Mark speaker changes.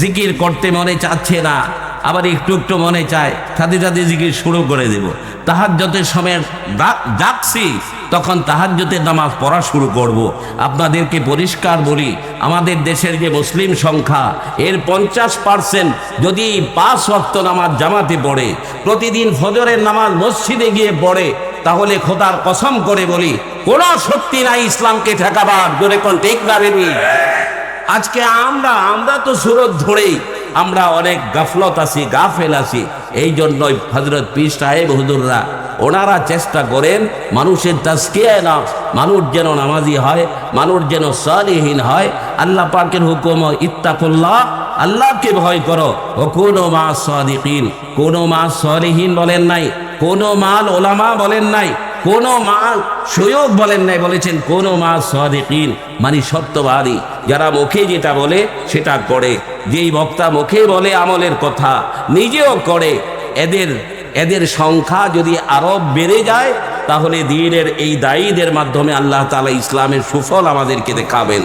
Speaker 1: জিকির করতে মনে চাচ্ছে না, আবার একটু একটু মনে চায়, সাথে সাথে জিকির শুরু করে দেব। তাহাজ্যতের সময় ডাকছি তখন তাহাজ্যতের নামাজ পড়া শুরু করব। আপনাদেরকে পরিষ্কার বলি, আমাদের দেশের যে মুসলিম সংখ্যা, এর পঞ্চাশ পার্সেন্ট যদি পাঁচ ওয়াক্ত নামাজ জামাতে পড়ে, প্রতিদিন ফজরের নামাজ মসজিদে গিয়ে পড়ে, তাহলে খোদার কসম করে বলি, কোনো শক্তি নাই ইসলামকে ঠেকাবার। জোরে কোন ঠিক না আজকে আমরা আমরা তো সুরত ধরেই, আমরা অনেক গাফলত আছি, গাফেল আছি। এই জন্যই হজরত পীর সাহেব হুজুররা, ওনারা চেষ্টা করেন মানুষের তাস্কিয়ায় না, মানুষ যেন নামাজি হয়, মানুষ যেন সালিহীন হয়। আল্লাহ পাকের হুকুম, ইত্তাকুল্লাহ, আল্লাহকে ভয় করো। ও কোনো মা সাদিকিন কোনো মা সালিহীন বলেন নাই, কোনো মাল ওলামা বলেন নাই। কোন মাল সৈয়দ বলেন নাই, বলেছেন, কোনো মাল সাদিকিন মানে সত্যবাদী, যারা মুখে যেটা বলে সেটা করে। যেই বক্তা মুখে বলে আমলের কথা, নিজেও করে। এদের এদের সংখ্যা যদি আরও বেড়ে যায়, তাহলে দিনের এই দায়ীদের মাধ্যমে আল্লাহ তালা ইসলামের সুফল আমাদেরকে দেখাবেন।